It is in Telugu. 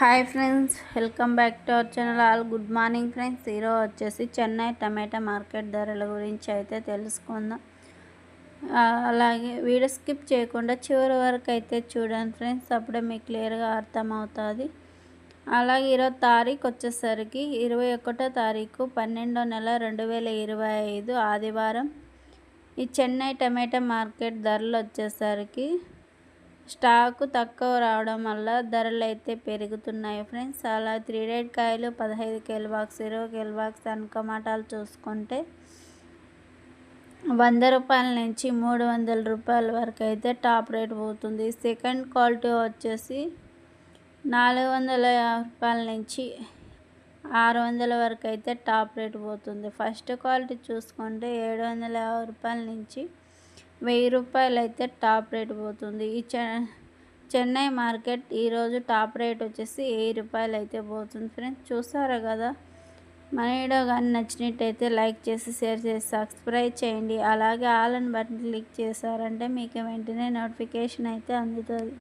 Hi friends welcome back to our channel. All good morning friends. ఈరోజు వచ్చేసి చెన్నై టమాటా మార్కెట్ ధరల గురించి అయితే తెలుసుకుందాం. అలాగే వీడియో స్కిప్ చేయకుండా చివరి వరకు అయితే చూడండి ఫ్రెండ్స్. అప్పుడే మీకు క్లియర్గా అర్థమవుతుంది. అలాగే ఈరోజు తారీఖు వచ్చేసరికి ఇరవై ఒకటో తారీఖు పన్నెండో నెల రెండు వేల ఇరవై ఐదు ఆదివారం. ఈ చెన్నై టమాటా మార్కెట్ ధరలు వచ్చేసరికి స్టాకు తక్కువ రావడం వల్ల ధరలు అయితే పెరుగుతున్నాయి ఫ్రెండ్స్. అలా త్రీ రేట్ కాయలు పదహైదు కేల్ బాక్స్ ఇరవై కేల్ బాక్స్ అనుకమాటాలు చూసుకుంటే వంద రూపాయల నుంచి మూడు వందల రూపాయల వరకు అయితే టాప్ రేట్ పోతుంది. సెకండ్ క్వాలిటీ వచ్చేసి నాలుగు వందల రూపాయల నుంచి ఆరు వందల వరకు అయితే టాప్ రేట్ పోతుంది. ఫస్ట్ క్వాలిటీ చూసుకుంటే ఏడు వందల యాభై రూపాయల నుంచి వెయ్యి రూపాయలు అయితే టాప్ రేట్ పోతుంది. ఈ చెన్నై మార్కెట్ ఈరోజు టాప్ రేట్ వచ్చేసి వెయ్యి రూపాయలు అయితే పోతుంది ఫ్రెండ్స్. చూసారా కదా? మన వీడియో కానీ నచ్చినట్టయితే లైక్ చేసి షేర్ చేసి సబ్స్క్రైబ్ చేయండి. అలాగే ఆల్ అని బటన్ క్లిక్ చేశారంటే మీకు వెంటనే నోటిఫికేషన్ అయితే అందుతుంది.